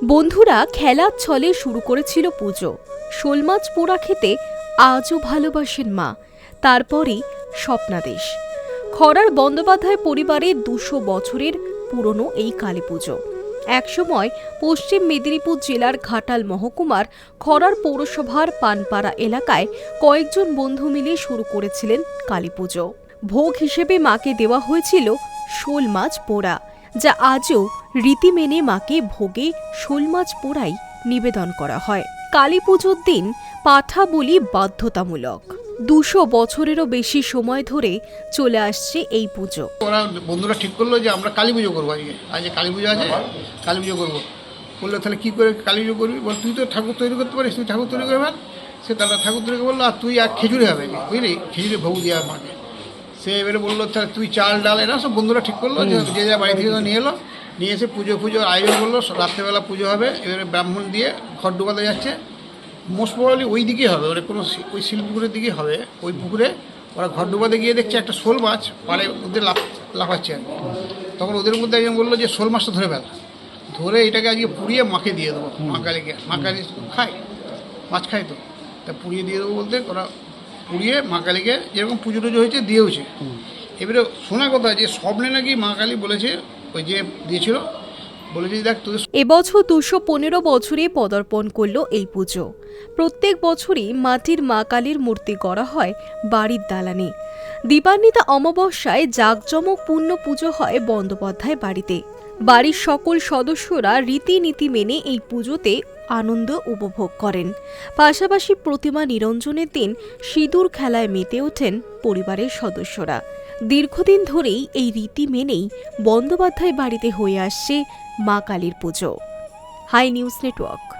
বন্ধুরা খেলার ছলে শুরু করেছিল পুজো। শোল মাছ পোড়া খেতে আজও ভালোবাসেন মা। তারপরেই স্বপ্নাদেশ। খরার বন্দ্যোপাধ্যায় পরিবারের দুশো বছরের পুরনো এই কালী পুজো। একসময় পশ্চিম মেদিনীপুর জেলার ঘাটাল মহকুমার খরার পৌরসভার পানপাড়া এলাকায় কয়েকজন বন্ধু মিলে শুরু করেছিলেন কালী পুজো। ভোগ হিসেবে মাকে দেওয়া হয়েছিল শোল মাছ পোড়া, যা আজও রীতি মেনে মাকে ভোগে শোল মাছ পোড়াই নিবেদন করা হয়। কালী পুজোর দিন পাঠা বলি বাধ্যতামূলক। দুশো বছরেরও বেশি সময় ধরে চলে আসছে এই পুজো। ওরা বন্ধুরা ঠিক করল যে আমরা কালী পুজো করব। আজকে কালী পুজো আছে? কালী পুজো করব। বলল, তাহলে কী করে কালী পুজো করবি? বল তুই তো ঠাকুর তৈরি করতে পারিস, তুই ঠাকুর তৈরি করবে সে তাহলে ঠাকুর তৈরি বলল আর তুই আর খেজুরে হবে বুঝলি? খেজুরে ভোগ দেওয়া মাকে। সে এবারে বলল তুই চাল, ডাল, এরা সব বন্ধুরা ঠিক করল যে যা বাড়ি থেকে নিয়ে এলো নিয়ে এসে পুজো পুজোর আয়োজন করল রাত্রেবেলা পুজো হবে এবারে ব্রাহ্মণ দিয়ে ঘর ঢুকাতে যাচ্ছে। মোস্ট প্রবাবলি ওই দিকেই হবে ওরা কোনো ওই শিলপুকুরের দিকেই হবে ওই পুকুরে। ওরা ঘর ডুবাতে গিয়ে দেখছে একটা শোল মাছ পাড়ে ওদের লাফ লাফাচ্ছে আর কি। তখন ওদের মধ্যে একজন বলল যে শোল মাছটা ধরে ফেলা। ধরে এটাকে আজকে পুড়িয়ে মাকে দিয়ে দেবো মা কালীকে। মা কালী খায় মাছ খায় তো। তা পুড়িয়ে দিয়ে দেবো বলতে ওরা পুড়িয়ে মা কালীকে যেরকম পুজো টুজো হয়েছে দিয়েওছে। এবারে শোনা কথা যে স্বপ্নে নাকি মা কালী বলেছে ওই যে দিয়েছিল এবছর দুশো পনেরো বছরে পদার্পণ করল এই পুজো। প্রত্যেক বছরই মাটির মা কালীর মূর্তি গড়া হয় বাড়ির দালানে। দীপান্বিতা অমাবস্যায় জাঁকজমকপূর্ণ পুজো হয় বন্দ্যোপাধ্যায় বাড়িতে। বাড়ির সকল সদস্যরা রীতিনীতি মেনে এই পুজোতে আনন্দ উপভোগ করেন। পাশাপাশি প্রতিমা নিরঞ্জনের দিন সিঁদুর খেলায় মেতে ওঠেন পরিবারের সদস্যরা। দীর্ঘদিন ধরেই এই রীতি মেনেই বন্দ্যোপাধ্যায় বাড়িতে হয়ে আসছে মা কালীর পুজো। High news network.